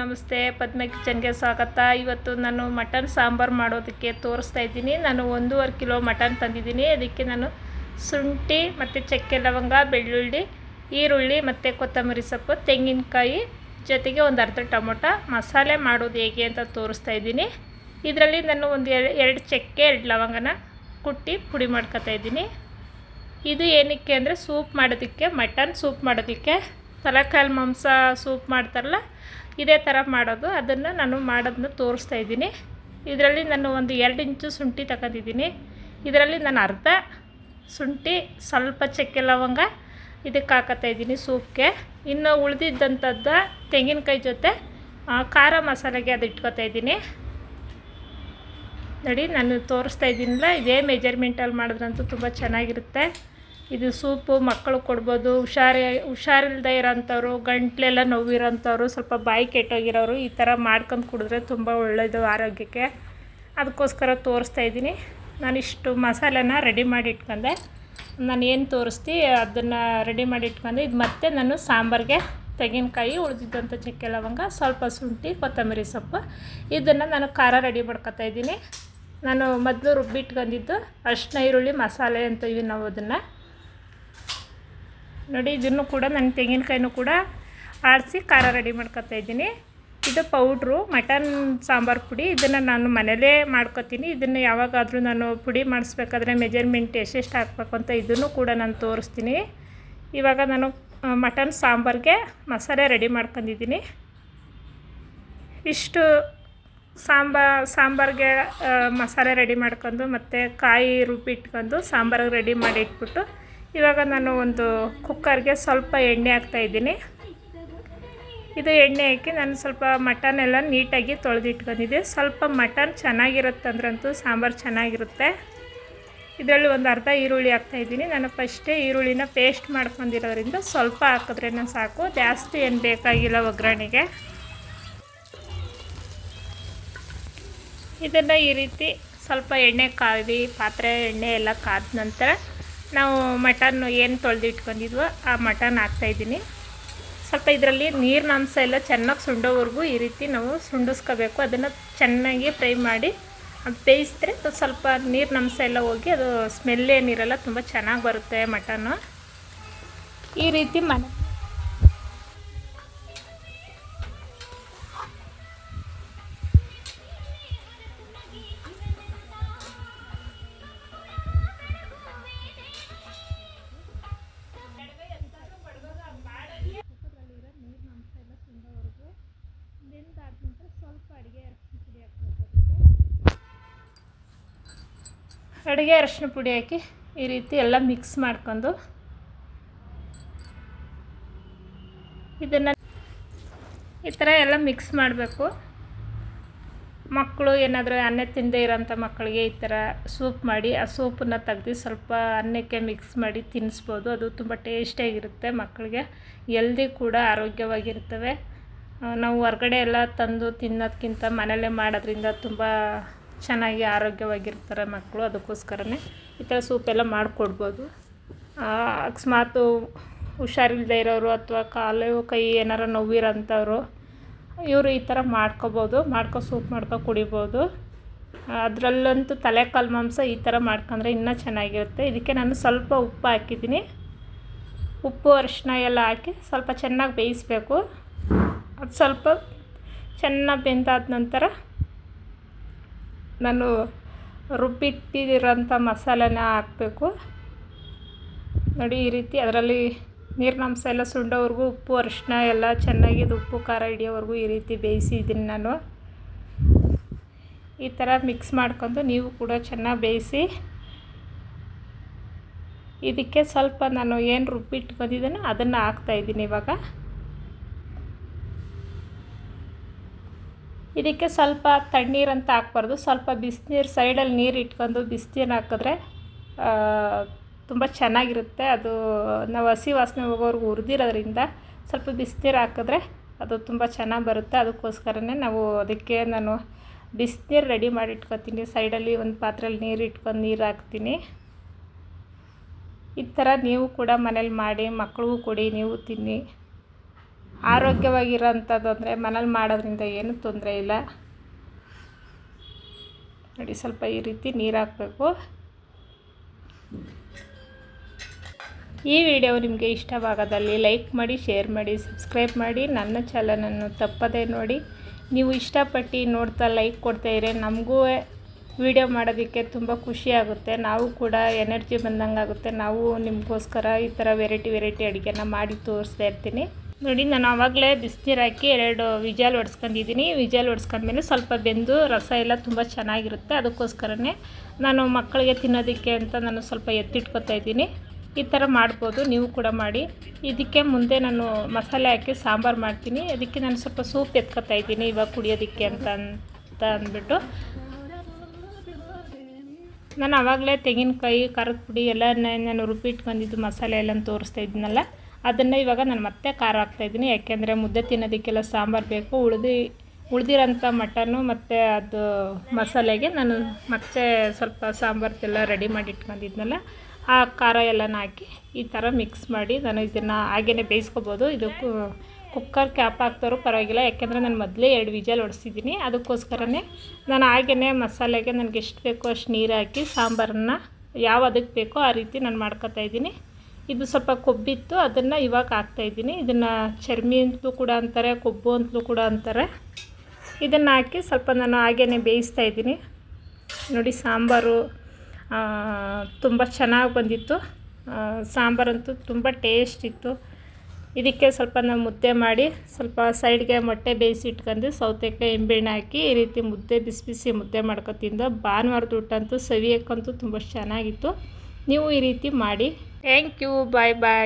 ನಮಸ್ತೆ, ಪದ್ಮ ಕಿಚನ್ಗೆ ಸ್ವಾಗತ. ಇವತ್ತು ನಾನು ಮಟನ್ ಸಾಂಬಾರು ಮಾಡೋದಕ್ಕೆ ತೋರಿಸ್ತಾ ಇದ್ದೀನಿ. ನಾನು ಒಂದೂವರೆ ಕಿಲೋ ಮಟನ್ ತಂದಿದ್ದೀನಿ. ಅದಕ್ಕೆ ನಾನು ಶುಂಠಿ ಮತ್ತು ಚಕ್ಕೆ ಲವಂಗ, ಬೆಳ್ಳುಳ್ಳಿ, ಈರುಳ್ಳಿ ಮತ್ತು ಕೊತ್ತಂಬರಿ ಸೊಪ್ಪು, ತೆಂಗಿನಕಾಯಿ ಜೊತೆಗೆ ಒಂದು ಅರ್ಧ ಟೊಮೊಟೊ. ಮಸಾಲೆ ಮಾಡೋದು ಹೇಗೆ ಅಂತ ತೋರಿಸ್ತಾ ಇದ್ದೀನಿ. ಇದರಲ್ಲಿ ನಾನು ಒಂದು ಎರಡು ಚಕ್ಕೆ, ಎರಡು ಲವಂಗನ ಕುಟ್ಟಿ ಪುಡಿ ಮಾಡ್ಕೊತಾ ಇದ್ದೀನಿ. ಇದು ಏನಕ್ಕೆ ಅಂದರೆ ಸೂಪ್ ಮಾಡೋದಕ್ಕೆ, ಮಟನ್ ಸೂಪ್ ಮಾಡೋದಕ್ಕೆ. ತಲೆಕಾಲು ಮಾಂಸ ಸೂಪ್ ಮಾಡ್ತಾರಲ್ಲ ಇದೇ ಥರ ಮಾಡೋದು. ಅದನ್ನು ನಾನು ಮಾಡೋದನ್ನ ತೋರಿಸ್ತಾ ಇದ್ದೀನಿ. ಇದರಲ್ಲಿ ನಾನು ಒಂದು ಎರಡು ಇಂಚು ಶುಂಠಿ ತಗೊಂಡಿದ್ದೀನಿ ಇದರಲ್ಲಿ ನಾನು ಅರ್ಧ ಶುಂಠಿ, ಸ್ವಲ್ಪ ಚಕ್ಕೆ ಲವಂಗ ಇದಕ್ಕೆ ಹಾಕತ್ತಾ ಇದ್ದೀನಿ ಸೂಪ್ಗೆ. ಇನ್ನು ಉಳಿದಿದ್ದಂಥದ್ದು ತೆಂಗಿನಕಾಯಿ ಜೊತೆ ಖಾರ ಮಸಾಲೆಗೆ ಅದು ಇಟ್ಕೋತಾ ಇದ್ದೀನಿ. ನೋಡಿ, ನಾನು ತೋರಿಸ್ತಾ ಇದ್ದೀನಿಲ್ಲ, ಇದೇ ಮೆಜರ್ಮೆಂಟಲ್ಲಿ ಮಾಡಿದ್ರಂತೂ ತುಂಬ ಚೆನ್ನಾಗಿರುತ್ತೆ. ಇದು ಸೂಪು, ಮಕ್ಕಳು ಕೊಡ್ಬೋದು, ಹುಷಾರಿ ಹುಷಾರಿಲ್ಲದೆ ಇರೋಂಥವ್ರು, ಗಂಟ್ಲೆಲ್ಲ ನೋವಿರೋಂಥವ್ರು, ಸ್ವಲ್ಪ ಬಾಯಿ ಕೆಟ್ಟೋಗಿರೋರು ಈ ಥರ ಮಾಡ್ಕೊಂಡು ಕುಡಿದ್ರೆ ತುಂಬ ಒಳ್ಳೆಯದು ಆರೋಗ್ಯಕ್ಕೆ. ಅದಕ್ಕೋಸ್ಕರ ತೋರಿಸ್ತಾ ಇದ್ದೀನಿ. ನಾನಿಷ್ಟು ಮಸಾಲೆನ ರೆಡಿ ಮಾಡಿ ಇಟ್ಕೊಂಡೆ ನಾನು ಏನು ತೋರಿಸ್ತಿ, ಅದನ್ನು ರೆಡಿ ಮಾಡಿ ಇಟ್ಕೊಂಡೆ ಇದು ಮತ್ತೆ ನಾನು ಸಾಂಬಾರಿಗೆ ತೆಂಗಿನಕಾಯಿ, ಉಳಿದಿದ್ದಂಥ ಚಕ್ಕೆ ಲವಂಗ, ಸ್ವಲ್ಪ ಶುಂಠಿ, ಕೊತ್ತಂಬರಿ ಸೊಪ್ಪು. ಇದನ್ನು ನಾನು ಖಾರ ರೆಡಿ ಮಾಡ್ಕೊತಾ ಇದ್ದೀನಿ. ನಾನು ಮೊದಲು ರುಬ್ಬಿಟ್ಕೊಂಡಿದ್ದು ಅರಿಶಿನ ಈರುಳ್ಳಿ ಮಸಾಲೆ ಅಂತೀವಿ ನಾವು ಅದನ್ನು. ನೋಡಿ, ಇದನ್ನು ಕೂಡ ನನ್ನ ತೆಂಗಿನಕಾಯಿನೂ ಕೂಡ ಆಡಿಸಿ ಖಾರ ರೆಡಿ ಮಾಡ್ಕೊತಾ ಇದ್ದೀನಿ. ಇದು ಪೌಡ್ರು ಮಟನ್ ಸಾಂಬಾರು ಪುಡಿ. ಇದನ್ನು ನಾನು ಮನೇಲೇ ಮಾಡ್ಕೊತೀನಿ. ಇದನ್ನು ಯಾವಾಗಾದರೂ ನಾನು ಪುಡಿ ಮಾಡಿಸ್ಬೇಕಾದ್ರೆ ಮೆಜರ್ಮೆಂಟ್ ಎಷ್ಟೆಷ್ಟು ಹಾಕ್ಬೇಕು ಅಂತ ಇದನ್ನು ಕೂಡ ನಾನು ತೋರಿಸ್ತೀನಿ. ಇವಾಗ ನಾನು ಮಟನ್ ಸಾಂಬಾರಿಗೆ ಮಸಾಲೆ ರೆಡಿ ಮಾಡ್ಕೊಂಡಿದ್ದೀನಿ. ಇಷ್ಟು ಸಾಂಬಾ, ಸಾಂಬಾರಿಗೆ ಮಸಾಲೆ ರೆಡಿ ಮಾಡ್ಕೊಂಡು ಮತ್ತು ಕಾಯಿ ರುಬ್ಬಿಟ್ಕೊಂಡು ಸಾಂಬಾರಿಗೆ ರೆಡಿ ಮಾಡಿ ಇಟ್ಬಿಟ್ಟು ಇವಾಗ ನಾನು ಒಂದು ಕುಕ್ಕರ್ಗೆ ಸ್ವಲ್ಪ ಎಣ್ಣೆ ಹಾಕ್ತಾಯಿದ್ದೀನಿ ಇದು ಎಣ್ಣೆ ಹಾಕಿ ನಾನು ಸ್ವಲ್ಪ ಮಟನ್ ಎಲ್ಲ ನೀಟಾಗಿ ತೊಳೆದಿಟ್ಕೊಂಡಿದ್ದೆ. ಸ್ವಲ್ಪ ಮಟನ್ ಚೆನ್ನಾಗಿರುತ್ತಂದ್ರಂತೂ ಸಾಂಬಾರು ಚೆನ್ನಾಗಿರುತ್ತೆ. ಇದರಲ್ಲಿ ಒಂದು ಅರ್ಧ ಈರುಳ್ಳಿ ಹಾಕ್ತಾಯಿದ್ದೀನಿ ನಾನು ಫಸ್ಟೇ ಈರುಳ್ಳಿನ ಪೇಸ್ಟ್ ಮಾಡ್ಕೊಂಡಿರೋದ್ರಿಂದ ಸ್ವಲ್ಪ ಹಾಕಿದ್ರೇ ಸಾಕು. ಜಾಸ್ತಿ ಏನು ಬೇಕಾಗಿಲ್ಲ ಒಗ್ಗರಣೆಗೆ. ಇದನ್ನು ಈ ರೀತಿ ಸ್ವಲ್ಪ ಎಣ್ಣೆ ಕಾದಿ ಪಾತ್ರೆ ಎಣ್ಣೆ ಎಲ್ಲ ಕಾದ ನಂತರ ನಾವು ಮಟನ್ನು ಏನು ತೊಳೆದು ಇಟ್ಕೊಂಡಿದ್ವೋ ಆ ಮಟನ್ ಹಾಕ್ತಾಯಿದ್ದೀನಿ ಸ್ವಲ್ಪ ಇದರಲ್ಲಿ ನೀರಿನ ಅಂಶ ಎಲ್ಲ ಚೆನ್ನಾಗಿ ಸುಂಡೋವರೆಗೂ ಈ ರೀತಿ ನಾವು ಸುಂಡಿಸ್ಕೋಬೇಕು. ಅದನ್ನು ಚೆನ್ನಾಗಿ ಫ್ರೈ ಮಾಡಿ ಅದು ಬೇಯಿಸಿದ್ರೆ ಸ್ವಲ್ಪ ನೀರಿನ ಅಂಶ ಎಲ್ಲ ಹೋಗಿ ಅದು ಸ್ಮೆಲ್ ಏನಿರಲ್ಲ, ತುಂಬ ಚೆನ್ನಾಗಿ ಬರುತ್ತೆ ಮಟನ್ನು. ಈ ರೀತಿ ಮನೆ ಅಡುಗೆ ಅರಶಿನ ಪುಡಿ ಹಾಕಿ ಈ ರೀತಿ ಎಲ್ಲ ಮಿಕ್ಸ್ ಮಾಡ್ಕೊಂಡು ಇದನ್ನು ಈ ಥರ ಎಲ್ಲ ಮಿಕ್ಸ್ ಮಾಡಬೇಕು. ಮಕ್ಕಳು ಏನಾದರೂ ಅನ್ನ ತಿಂದೇ ಇರೋಂಥ ಮಕ್ಕಳಿಗೆ ಈ ಥರ ಸೂಪ್ ಮಾಡಿ, ಆ ಸೂಪನ್ನು ತೆಗ್ದು ಸ್ವಲ್ಪ ಅನ್ನಕ್ಕೆ ಮಿಕ್ಸ್ ಮಾಡಿ ತಿನ್ನಿಸ್ಬೋದು ಅದು ತುಂಬ ಟೇಸ್ಟಿಯಾಗಿರುತ್ತೆ ಮಕ್ಕಳಿಗೆ. ಎಲ್ದಿ ಕೂಡ ಆರೋಗ್ಯವಾಗಿರ್ತವೆ. ನಾವು ಹೊರ್ಗಡೆ ಎಲ್ಲ ತಂದು ತಿನ್ನೋದಕ್ಕಿಂತ ಮನೆಯಲ್ಲೇ ಮಾಡೋದ್ರಿಂದ ತುಂಬ ಚೆನ್ನಾಗಿ ಆರೋಗ್ಯವಾಗಿರ್ತಾರೆ ಮಕ್ಕಳು, ಅದಕ್ಕೋಸ್ಕರನೇ ಈ ಥರ ಸೂಪೆಲ್ಲ ಮಾಡಿಕೊಡ್ಬೋದು. ಅಕಸ್ಮಾತು ಹುಷಾರಿಲ್ಲದೆ ಇರೋರು ಅಥವಾ ಕಾಲು ಕೈ ಏನಾರ ನೋವಿರೋಂಥವ್ರು, ಇವರು ಈ ಥರ ಮಾಡ್ಕೋಬೋದು, ಮಾಡ್ಕೊ ಸೂಪ್ ಮಾಡ್ಕೊ ಕುಡಿಬೋದು. ಅದರಲ್ಲಂತೂ ತಲೆಕಾಲು ಮಾಂಸ ಈ ಥರ ಮಾಡ್ಕೊಂಡ್ರೆ ಇನ್ನೂ ಚೆನ್ನಾಗಿರುತ್ತೆ. ಇದಕ್ಕೆ ನಾನು ಸ್ವಲ್ಪ ಉಪ್ಪು ಹಾಕಿದ್ದೀನಿ. ಉಪ್ಪು ಅರಿಶಿನ ಎಲ್ಲ ಹಾಕಿ ಸ್ವಲ್ಪ ಚೆನ್ನಾಗಿ ಬೇಯಿಸಬೇಕು. ಅದು ಸ್ವಲ್ಪ ಚೆನ್ನಾಗಿ ಬೆಂದಾದ ನಂತರ ನಾನು ರುಬ್ಬಿಟ್ಟಿರೋಂಥ ಮಸಾಲೆನ ಹಾಕಬೇಕು. ನೋಡಿ ಈ ರೀತಿ ಅದರಲ್ಲಿ ನೀರಿನಂಶ ಎಲ್ಲ ಸುಂಡೋವರೆಗೂ ಉಪ್ಪು ಅರಿಶಿನ ಎಲ್ಲ ಚೆನ್ನಾಗಿ ಇದು ಉಪ್ಪು, ಖಾರ ಹಿಡಿಯೋವರೆಗೂ ಈ ರೀತಿ ಬೇಯಿಸಿದ್ದೀನಿ ನಾನು. ಈ ಥರ ಮಿಕ್ಸ್ ಮಾಡ್ಕೊಂಡು ನೀವು ಕೂಡ ಚೆನ್ನಾಗಿ ಬೇಯಿಸಿ. ಇದಕ್ಕೆ ಸ್ವಲ್ಪ ನಾನು ಏನು ರುಬ್ಬಿಟ್ಕೊಂಡಿದ್ದೀನೋ ಅದನ್ನು ಹಾಕ್ತಾಯಿದ್ದೀನಿ ಇವಾಗ. ಇದಕ್ಕೆ ಸ್ವಲ್ಪ ತಣ್ಣೀರಂತ ಹಾಕ್ಬಾರ್ದು. ಸ್ವಲ್ಪ ಬಿಸಿನೀರು ಸೈಡಲ್ಲಿ ನೀರು ಇಟ್ಕೊಂಡು ಬಿಸಿನೀರು ಹಾಕಿದ್ರೆ ತುಂಬ ಚೆನ್ನಾಗಿರುತ್ತೆ. ಅದು ನಾವು ಹಸಿ ವಾಸನೆ ಹೋಗೋರ್ಗು ಹುರಿದಿರೋದ್ರಿಂದ ಸ್ವಲ್ಪ ಬಿಸಿನೀರು ಹಾಕಿದ್ರೆ ಅದು ತುಂಬ ಚೆನ್ನಾಗಿ ಬರುತ್ತೆ. ಅದಕ್ಕೋಸ್ಕರನೇ ನಾವು ಅದಕ್ಕೆ ನಾನು ಬಿಸಿನೀರು ರೆಡಿ ಮಾಡಿ ಇಟ್ಕೊತೀನಿ. ಸೈಡಲ್ಲಿ ಒಂದು ಪಾತ್ರೆಯಲ್ಲಿ ನೀರು ಇಟ್ಕೊಂಡು ನೀರು ಹಾಕ್ತೀನಿ. ಈ ಥರ ನೀವು ಕೂಡ ಮನೇಲಿ ಮಾಡಿ, ಮಕ್ಳಿಗೂ ಕೊಡಿ, ನೀವು ತಿನ್ನಿ. ಆರೋಗ್ಯವಾಗಿರೋಂಥದ್ದು ಅಂದರೆ ಮನೇಲಿ ಮಾಡೋದ್ರಿಂದ ಏನೂ ತೊಂದರೆ ಇಲ್ಲ. ನೋಡಿ, ಸ್ವಲ್ಪ ಈ ರೀತಿ ನೀರು ಹಾಕಬೇಕು. ಈ ವಿಡಿಯೋ ನಿಮಗೆ ಇಷ್ಟವಾಗೋದಲ್ಲಿ ಲೈಕ್ ಮಾಡಿ, ಶೇರ್ ಮಾಡಿ, ಸಬ್ಸ್ಕ್ರೈಬ್ ಮಾಡಿ. ನನ್ನ ಚಾನಲನ್ನು ತಪ್ಪದೇ ನೋಡಿ. ನೀವು ಇಷ್ಟಪಟ್ಟು ನೋಡ್ತಾ ಲೈಕ್ ಕೊಡ್ತಾ ಇದ್ರೆ ನಮಗೂ ವಿಡಿಯೋ ಮಾಡೋದಕ್ಕೆ ತುಂಬ ಖುಷಿ ಆಗುತ್ತೆ. ನಾವು ಕೂಡ ಎನರ್ಜಿ ಬಂದಂಗೆ ಆಗುತ್ತೆ ನಾವು ನಿಮಗೋಸ್ಕರ ಈ ಥರ ವೆರೈಟಿ ವೆರೈಟಿ ಅಡುಗೆನ ಮಾಡಿ ತೋರಿಸ್ತಾ ಇರ್ತೀನಿ. ನೋಡಿ, ನಾನು ಆವಾಗಲೇ ಬಿಸಿನೀರು ಹಾಕಿ ಎರಡು ವಿಜಲ್ ಹೊಡ್ಸ್ಕೊಂಡಿದ್ದೀನಿ ವಿಜಲ್ ಹೊಡ್ಸ್ಕೊಂಡ್ಮೇಲೆ ಸ್ವಲ್ಪ ಬೆಂದು ರಸ ಎಲ್ಲ ತುಂಬ ಚೆನ್ನಾಗಿರುತ್ತೆ. ಅದಕ್ಕೋಸ್ಕರನೇ ನಾನು ಮಕ್ಕಳಿಗೆ ತಿನ್ನೋದಕ್ಕೆ ಅಂತ ನಾನು ಸ್ವಲ್ಪ ಎತ್ತಿಟ್ಕೊತಾ ಇದ್ದೀನಿ. ಈ ಥರ ಮಾಡ್ಬೋದು, ನೀವು ಕೂಡ ಮಾಡಿ. ಇದಕ್ಕೆ ಮುಂದೆ ನಾನು ಮಸಾಲೆ ಹಾಕಿ ಸಾಂಬಾರು ಮಾಡ್ತೀನಿ. ಅದಕ್ಕೆ ನಾನು ಸ್ವಲ್ಪ ಸೂಪ್ ಎತ್ಕೊತಾ ಇದ್ದೀನಿ ಇವಾಗ ಕುಡಿಯೋದಕ್ಕೆ ಅಂತ ಅಂತ ಅಂದ್ಬಿಟ್ಟು. ನಾನು ಆವಾಗಲೇ ತೆಂಗಿನಕಾಯಿ, ಖಾರದ ಪುಡಿ ಎಲ್ಲ ನಾನು ರುಬ್ಬಿಟ್ಕೊಂಡಿದ್ದು ಮಸಾಲೆ ಎಲ್ಲ ತೋರಿಸ್ತಾ ಇದ್ದೀನಲ್ಲ ಅದನ್ನು ಇವಾಗ ನಾನು ಮತ್ತೆ ಖಾರ ಹಾಕ್ತಾಯಿದ್ದೀನಿ ಯಾಕೆಂದರೆ ಮುದ್ದೆ ತಿನ್ನೋದಕ್ಕೆಲ್ಲ ಸಾಂಬಾರು ಬೇಕು. ಉಳಿದು, ಉಳಿದಿರೋಂಥ ಮಟನ್ನು ಮತ್ತು ಅದು ಮಸಾಲೆಗೆ ನಾನು ಮತ್ತೆ ಸ್ವಲ್ಪ ಸಾಂಬಾರ್ದೆಲ್ಲ ರೆಡಿ ಮಾಡಿ ಇಟ್ಕೊಂಡಿದ್ನಲ್ಲ, ಆ ಖಾರ ಎಲ್ಲನ ಹಾಕಿ ಈ ಥರ ಮಿಕ್ಸ್ ಮಾಡಿ ನಾನು ಇದನ್ನು ಹಾಗೇ ಬೇಯಿಸ್ಕೊಬೋದು. ಇದು ಕುಕ್ಕರ್ ಕ್ಯಾಪ್ ಹಾಕ್ತಾರು ಪರವಾಗಿಲ್ಲ. ಯಾಕೆಂದರೆ ನಾನು ಮೊದಲೇ ಎರಡು ವಿಜಲ್ ಹೊಡಿಸಿದ್ದೀನಿ ಅದಕ್ಕೋಸ್ಕರನೇ ನಾನು ಹಾಗೇ ಮಸಾಲೆಗೆ ನನಗೆ ಎಷ್ಟು ಬೇಕೋ ಅಷ್ಟು ನೀರು ಹಾಕಿ ಸಾಂಬಾರನ್ನು ಯಾವ ಅದಕ್ಕೆ ಬೇಕೋ ಆ ರೀತಿ ನಾನು ಮಾಡ್ಕೋತಾ ಇದ್ದೀನಿ. ಇದು ಸ್ವಲ್ಪ ಕೊಬ್ಬಿತ್ತು, ಅದನ್ನು ಇವಾಗ ಹಾಕ್ತಾಯಿದ್ದೀನಿ ಇದನ್ನು ಚರ್ಮಿ ಅಂತಲೂ ಕೂಡ ಅಂತಾರೆ, ಕೊಬ್ಬು ಅಂತಲೂ ಕೂಡ ಅಂತಾರೆ. ಇದನ್ನು ಹಾಕಿ ಸ್ವಲ್ಪ ನಾನು ಹಾಗೇ ಬೇಯಿಸ್ತಾ ಇದ್ದೀನಿ. ನೋಡಿ, ಸಾಂಬಾರು ತುಂಬ ಚೆನ್ನಾಗಿ ಬಂದಿತ್ತು. ಸಾಂಬಾರಂತೂ ತುಂಬ ಟೇಸ್ಟ್ ಇತ್ತು. ಇದಕ್ಕೆ ಸ್ವಲ್ಪ ನಾನು ಮುದ್ದೆ ಮಾಡಿ, ಸ್ವಲ್ಪ ಸೈಡ್ಗೆ ಮೊಟ್ಟೆ ಬೇಯಿಸಿ ಇಟ್ಕೊಂಡು, ಸೌತೆಕಾಯಿ ಎಂಬೆಣ್ಣೆ ಹಾಕಿ ಈ ರೀತಿ ಮುದ್ದೆ ಬಿಸಿ ಬಿಸಿ ಮುದ್ದೆ ಮಾಡ್ಕೊತಿಂದ ಭಾನುವಾರದ ಊಟ ಅಂತೂ ಸವಿಯೋಕ್ಕಂತೂ ತುಂಬ ಚೆನ್ನಾಗಿತ್ತು. ನೀವು ಈ ರೀತಿ ಮಾಡಿ ಥ್ಯಾಂಕ್ ಯು ಬಾಯ್ ಬಾಯ್